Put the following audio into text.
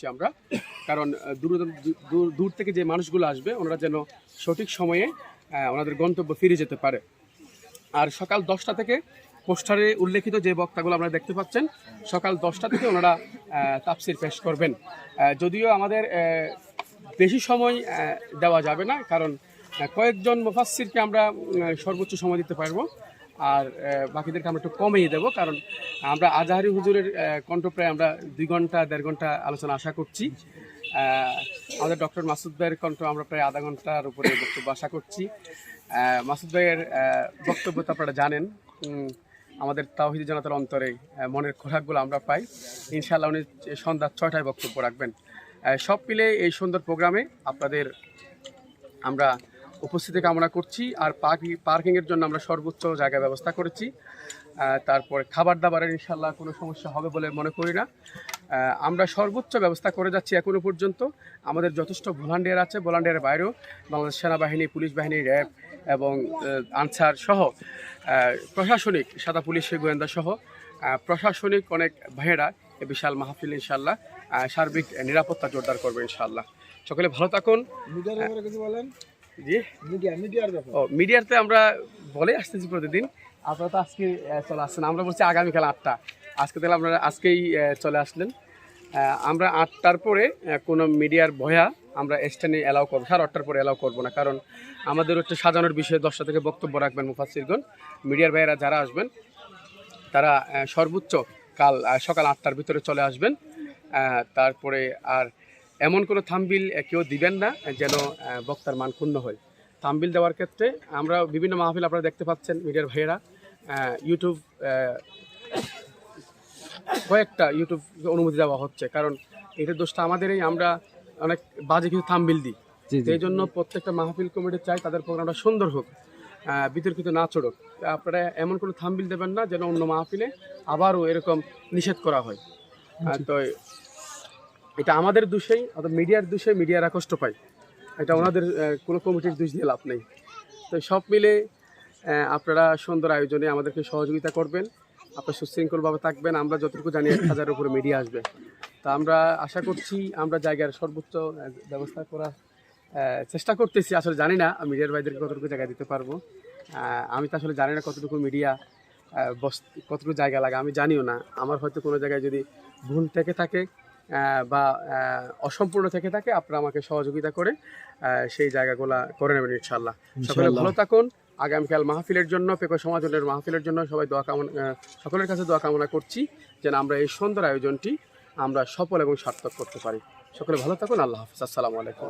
করছি আমরা। কারণ দূর দূর- থেকে যে মানুষগুলো আসবে, ওনারা যেন সঠিক সময়ে ওনাদের গন্তব্য ফিরে যেতে পারে। আর সকাল দশটা থেকে পোস্টারে উল্লেখিত যে বক্তাগুলো আপনারা দেখতে পাচ্ছেন, সকাল দশটা থেকে ওনারা তাপসির পেশ করবেন। যদিও আমাদের বেশি সময় দেওয়া যাবে না, কারণ কয়েকজন মুফাসসিরকে আমরা সর্বোচ্চ সময় দিতে পারব। আর বাকিদেরকে আমরা একটু কমিয়ে দেবো, কারণ আমরা আজাহারি হুজুরের কণ্ঠ প্রায় আমরা দুই ঘণ্টা, দেড় ঘণ্টা আলোচনা আশা করছি। আমাদের ডক্টর মাসুদ ভাইয়ের কণ্ঠ আমরা প্রায় আধা ঘণ্টার উপরে বক্তব্য আশা করছি। মাসুদ ভাইয়ের বক্তব্য তো আপনারা জানেন আমাদের তাওহিদি জনতার অন্তরে মনের খোরাকগুলো আমরা পাই। ইনশাআল্লাহ উনি সন্ধ্যা ছয়টায় বক্তব্য রাখবেন। সব মিলে এই সুন্দর প্রোগ্রামে আপনাদের আমরা উপস্থিতি কামনা করছি আর পার্কিং পার্কিংয়ের জন্য আমরা সর্বোচ্চ জায়গা ব্যবস্থা করেছি। তারপরে খাবার দাবারের ইনশাল্লাহ কোনো সমস্যা হবে বলে মনে করি না। আমরা সর্বোচ্চ ব্যবস্থা করে যাচ্ছি এখনও পর্যন্ত। আমাদের যথেষ্ট ভলান্টিয়ার আছে ভলান্টিয়ারের বাইরেও। বাংলাদেশ সেনাবাহিনী, পুলিশ বাহিনী, র্যাব এবং আনসার সহ প্রশাসনিক, সাদা পুলিশ, গোয়েন্দা সহ প্রশাসনিক অনেক ভাইয়েরা এ বিশাল মাহফিল ইনশাল্লাহ সার্বিক নিরাপত্তা জোরদার করবে ইনশাল্লাহ সকলে ভালো থাকুন। বলেন? জি। মিডিয়া মিডিয়ার ব্যাপারে। ও মিডিয়াতে আমরা বলে আসতেছি প্রতিদিন। আপনারা তো আজকে চলে আসছেন। আমরা বলছি আগামীকাল আটটা। আজকে তাহলে আপনারা আজকেই চলে আসলেন। আমরা আটটার পরে কোনো মিডিয়ার ভয়া আমরা স্ট্যান্ডে অ্যালাউ করব। সাড়ে আটটার পরে অ্যালাউ করব না। কারণ আমাদের হচ্ছে সাজানোর বিষয়ে দশটা থেকে বক্তব্য রাখবেন মুফাসিরগণ মিডিয়ার ভাইয়েরা যারা আসবেন তারা সর্বোচ্চ কাল সকাল আটটার ভিতরে চলে আসবেন। তারপরে আর এমন কোনো থামবিল কেউ দিবেন না যেন বক্তার মান ক্ষুণ্ণ হয়। থামবিল দেওয়ার ক্ষেত্রে আমরা বিভিন্ন মাহফিল আপনারা দেখতে পাচ্ছেন মিডিয়ার ভাইয়েরা ইউটিউব কয়েকটা ইউটিউব অনুমতি দেওয়া হচ্ছে। কারণ এটার দোষটা আমাদেরই আমরা অনেক বাজে কিছু থামবিল দিই। সেই জন্য প্রত্যেকটা মাহফিল কমিটি চাই তাদের প্রোগ্রামটা সুন্দর হোক বিতর্কিত না চড়ুক। আপনারা এমন কোনো থামবিল দেবেন না যেন অন্য মাহফিলে আবারও এরকম নিষেধ করা হয়। তো এটা আমাদের দোষেই, অর্থাৎ মিডিয়ার দোষে মিডিয়ারা কষ্ট পায়। এটা ওনাদের কোনো কমিটির দোষ দিয়ে লাভ নেই। তো সব মিলে আপনারা সুন্দর আয়োজনে আমাদেরকে সহযোগিতা করবেন। আপনারা সুশৃঙ্খলভাবে থাকবেন। আমরা যতটুকু জানি এক হাজারের উপরে মিডিয়া আসবে। তা আমরা আশা করছি, আমরা জায়গার সর্বোচ্চ ব্যবস্থা করার চেষ্টা করতেছি। আসলে জানি না মিডিয়ার ভাইদেরকে কতটুকু জায়গা দিতে পারব। আমি তো আসলে জানি না কতটুকু মিডিয়া বস, কতটুকু জায়গা লাগে। আমি জানিও না। আমার হয়তো কোনো জায়গায় যদি ভুল থেকে থাকে বা অসম্পূর্ণ থেকে থাকে আপনারা আমাকে সহযোগিতা করে সেই জায়গাগুলা করে নেবেন ইনশাল্লাহ সকলে ভালো থাকুন। আগামীকাল মাহফিলের জন্য পেকো সমাজনের মাহফিলের জন্য সবাই দোয়া কামনা সকলের কাছে দোয়া কামনা করছি যেন আমরা এই সুন্দর আয়োজনটি আমরা সফল এবং সার্থক করতে পারি। সকলে ভালো থাকুন আল্লাহ হাফিজ। আসসালামু আলাইকুম।